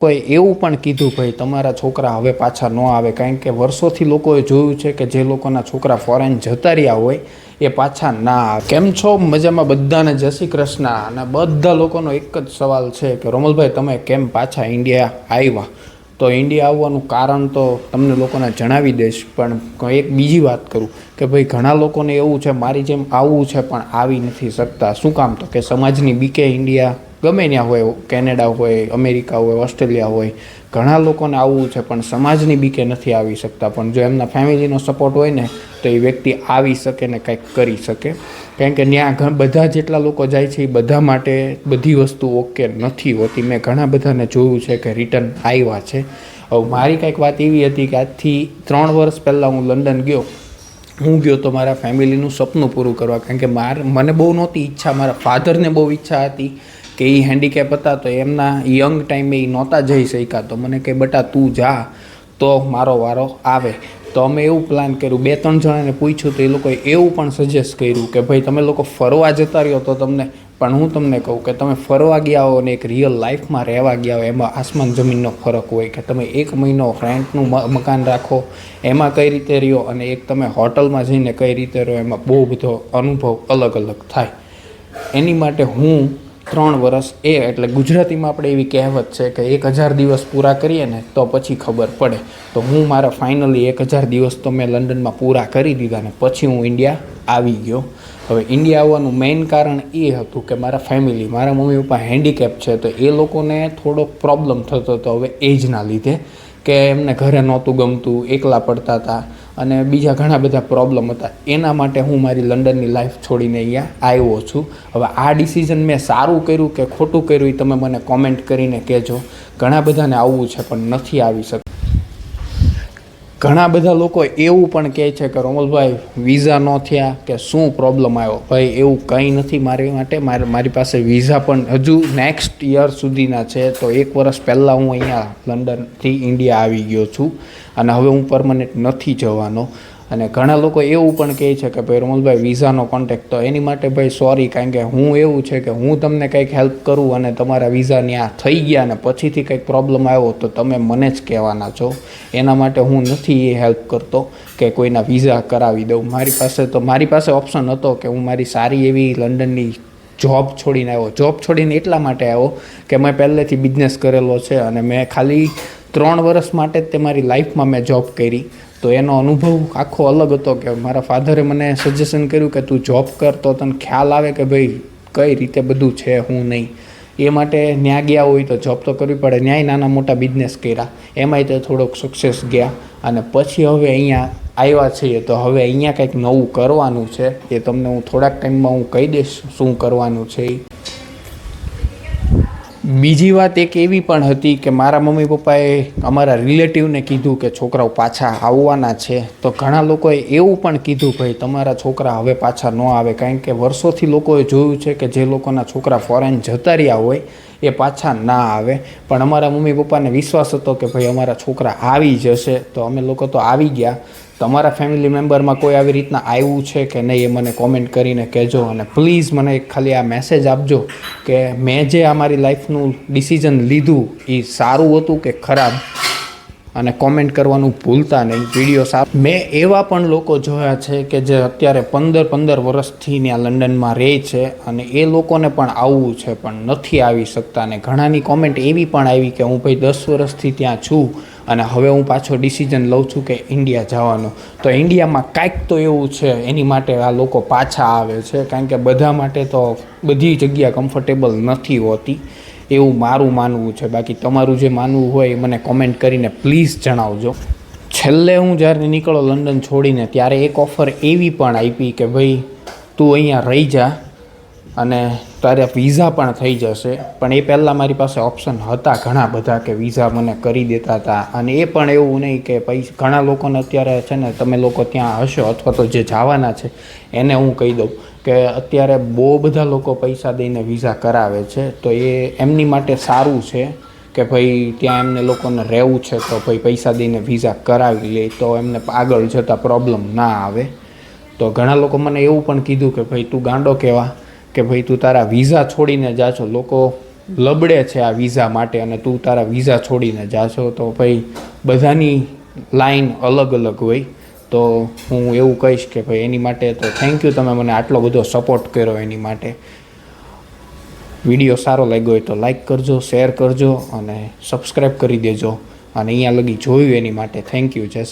કોઈ એવું પણ કીધું ભાઈ, તમારા છોકરા હવે પાછા ન આવે. કારણ કે વર્ષોથી લોકોએ જોયું છે કે જે લોકોના છોકરા ફોરેન જતા રહ્યા હોય, એ પાછા ના આવે. કેમ છો? મજામાં બધાને? જય શ્રી કૃષ્ણ. અને બધા લોકોનો એક જ સવાલ છે કે, રોમલભાઈ, તમે કેમ પાછા ઇન્ડિયા આવ્યા? તો ઇન્ડિયા આવવાનું કારણ તો તમને લોકોને જણાવી દઈશ, પણ એક બીજી વાત કરું કે, ભાઈ, ઘણા લોકોને એવું છે, મારી જેમ આવવું છે, પણ આવી નથી શકતા. શું કામ? તો કે સમાજની બીકે ઇન્ડિયા ગમે ત્યાં હોય, કેનેડા હોય, અમેરિકા હોય, ઓસ્ટ્રેલિયા હોય, ઘણા લોકોને આવવું છે, પણ સમાજની બીકે નથી આવી શકતા. પણ જો એમના ફેમિલીનો સપોર્ટ હોય ને, તો એ વ્યક્તિ આવી શકે ને કંઈક કરી શકે. કારણ કે ત્યાં બધા જેટલા લોકો જાય છે, એ બધા માટે બધી વસ્તુ ઓકે નથી હોતી. મેં ઘણા બધાને જોયું છે કે રિટર્ન આવ્યા છે. હવે મારી કંઈક વાત એવી હતી કે આજથી ત્રણ વર્ષ પહેલાં હું લંડન ગયો. હું ગયો તો મારા ફેમિલીનું સપનું પૂરું કરવા, કારણ કે માર, મને બહુ નહોતી ઈચ્છા, મારા ફાધરને બહુ ઈચ્છા હતી કે એ હેન્ડીકેપ હતા તો એમના યંગ ટાઈમે એ નહોતા જઈ શક્યા. તો મને કે બટા, તું જા, તો મારો વારો આવે. તો અમે એવું પ્લાન કર્યું, બે, ત્રણ જણાને પૂછ્યું તો એ લોકોએ એવું પણ સજેસ્ટ કર્યું કે ભાઈ, તમે લોકો ફરવા જતા રહ્યો તો તમને પણ હું તમને કહું કે તમે ફરવા ગયા હો અને એક રિયલ લાઈફમાં રહેવા ગયા હો, એમાં આસમાન જમીનનો ફરક હોય કે તમે એક મહિનો રેન્ટનું મકાન રાખો, એમાં કઈ રીતે રહ્યો અને એક તમે હોટલમાં જઈને કઈ રીતે રહો એમાં બહુ બધો અનુભવ અલગ અલગ થાય. એની માટે હું ત્રણ વર્ષ એ એટલે ગુજરાતીમાં આપણે એવી કહેવત છે કે એક હજાર દિવસ પૂરા કરીએ ને તો પછી ખબર પડે. તો હું મારા ફાઇનલી એક હજાર દિવસ તો મેં લંડનમાં પૂરા કરી દીધા ને પછી હું ઇન્ડિયા આવી ગયો. હવે ઇન્ડિયા આવવાનું મેઇન કારણ એ હતું કે મારા ફેમિલી મારા મમ્મી પપ્પા હેન્ડીકેપ છે તો એ લોકોને થોડોક પ્રોબ્લેમ થતો હતો હવે એજના લીધે કે એમને ઘરે નહોતું ગમતું, એકલા પડતા હતા. અને બીજા ઘણા બધા પ્રોબ્લેમ હતા. એના માટે હું મારી લંડનની લાઈફ છોડીને અહીંયા આવ્યો છું. હવે આ ડિસિઝન મેં સારું કર્યું કે ખોટું કર્યું એ તમે મને કોમેન્ટ કરીને કહેજો. ઘણા બધાને આવવું છે, પણ નથી આવી શકતું. ઘણા બધા લોકો એવું પણ કહે છે કે રોમલભાઈ વિઝા ન થયા કે શું પ્રોબ્લેમ આવ્યો? ભાઈ, એવું કંઈ નથી મારી માટે. મારે પાસે વિઝા પણ હજુ નેક્સ્ટ યર સુધીના છે. તો એક વર્ષ પહેલાં હું અહીંયા લંડનથી ઇન્ડિયા આવી ગયો છું. અને હવે હું પરમનન્ટ નથી જવાનો. અને ઘણા લોકો એવું પણ કહે છે કે ભાઈ રોમલભાઈ વિઝાનો કોન્ટેક્ટ તો એની માટે ભાઈ સોરી કારણ કે હું એવું છે કે હું તમને કંઈક હેલ્પ કરું અને તમારા વિઝા ત્યાં થઈ ગયા અને પછીથી કંઈક પ્રોબ્લેમ આવ્યો તો તમે મને જ કહેવાના છો. એના માટે હું નથી એ હેલ્પ કરતો કે કોઈના વિઝા કરાવી દઉં. મારી પાસે તો, મારી પાસે ઓપ્શન હતો કે હું મારી સારી એવી લંડનની જોબ છોડીને આવ્યો. જોબ છોડીને એટલા માટે આવ્યો કે મેં પહેલેથી બિઝનેસ કરેલો છે અને મેં ખાલી ત્રણ વર્ષ માટે જ તે મારી લાઈફમાં મેં જોબ કરી. તો એનો અનુભવ આખો અલગ હતો કે મારા ફાધરે મને સજેશન કર્યું કે તું જોબ કર તો તને ખ્યાલ આવે કે ભાઈ કઈ રીતે બધું છે, હું નહીં. એ માટે ત્યાં ગયા હોય તો જોબ તો કરવી પડે. ત્યાંય નાના મોટા બિઝનેસ કર્યા. એમાંય તે થોડોક સક્સેસ ગયા. અને પછી હવે અહીંયા આવ્યા છીએ તો હવે અહીંયા કંઈક નવું કરવાનું છે. એ તમને હું થોડાક ટાઈમમાં હું કહી દઈશ શું કરવાનું છે એ બીજી વાત એક એવી પણ હતી કે મારા મમ્મી પપ્પાએ અમારા રિલેટિવને કીધું કે છોકરાઓ પાછા આવવાના છે. તો ઘણા લોકોએ એવું પણ કીધું, ભાઈ, તમારા છોકરા હવે પાછા ન આવે. કારણ કે વર્ષોથી લોકોએ જોયું છે કે જે લોકોના છોકરા ફોરેન જતા રહ્યા હોય એ પાછા ના આવે. પણ અમારા મમ્મી પપ્પાને વિશ્વાસ હતો કે ભાઈ અમારા છોકરા આવી જશે, તો અમે લોકો તો આવી ગયા. તમારા ફેમિલી મેમ્બરમાં કોઈ આવી રીતના આવ્યું છે કે નહીં એ મને કોમેન્ટ કરીને કહેજો અને પ્લીઝ મને ખાલી આ મેસેજ આપજો કે મેં જે આ મારી લાઈફનું ડિસિઝન લીધું એ સારું હતું કે ખરાબ? અને કોમેન્ટ કરવાનું ભૂલતા નહીં વીડિયો સાફ મેં એવા પણ લોકો જોયા છે કે જે અત્યારે પંદર પંદર વર્ષથી ત્યાં લંડનમાં રહે છે અને એ લોકોને પણ આવવું છે, પણ નથી આવી શકતા. ને ઘણાની કોમેન્ટ એવી પણ આવી કે હું ભાઈ દસ વર્ષથી ત્યાં છું અને હવે હું પાછો ડિસિઝન લઉં છું કે ઇન્ડિયા જવાનું. તો ઇન્ડિયામાં કાંઈક તો એવું છે, એની માટે આ લોકો પાછા આવે છે, કારણ કે બધા માટે તો બધી જગ્યા કમ્ફર્ટેબલ નથી હોતી. એવું મારું માનવું છે. બાકી તમારું જે માનવું હોય એ મને કોમેન્ટ કરીને પ્લીઝ જણાવજો. છેલ્લે હું જ્યારે નીકળો લંડન છોડીને, ત્યારે એક ઓફર એવી પણ આપી કે ભાઈ તું અહીંયા રહી જા અને તારે વિઝા પણ થઈ જશે. પણ એ પહેલાં મારી પાસે ઓપ્શન હતા ઘણા બધા કે વિઝા મને કરી દેતા હતા. અને એ પણ એવું નહીં કે પૈસા, ઘણા લોકોને અત્યારે છે ને, તમે લોકો ત્યાં હશો અથવા તો જે જવાના છે, એને હું કહી દઉં કે અત્યારે બહુ બધા લોકો પૈસા દઈને વિઝા કરાવે છે. તો એ એમની માટે સારું છે કે ભાઈ ત્યાં એમને લોકોને રહેવું છે તો ભાઈ પૈસા દઈને વિઝા કરાવી લે તો એમને આગળ જતાં પ્રોબ્લેમ ના આવે. તો ઘણા લોકો મને એવું પણ કીધું કે ભાઈ તું ગાંડો કહેવા કે ભાઈ તું તારા વિઝા છોડીને જા છો. લોકો લબડે છે આ વિઝા માટે અને તું તારા વિઝા છોડીને જાશો તો ભાઈ બધાની લાઈન અલગ અલગ હોય. તો હું એવું કહીશ કે ભાઈ એની માટે તો થેન્ક યુ તમે મને આટલો બધો સપોર્ટ કર્યો એની માટે. વીડિયો સારો લાગ્યો હોય તો લાઈક કરજો શેર કરજો અને સબસ્ક્રાઈબ કરી દેજો. અને અહીંયા લગી જોયું એની માટે. થેન્ક યુ જય શ્રી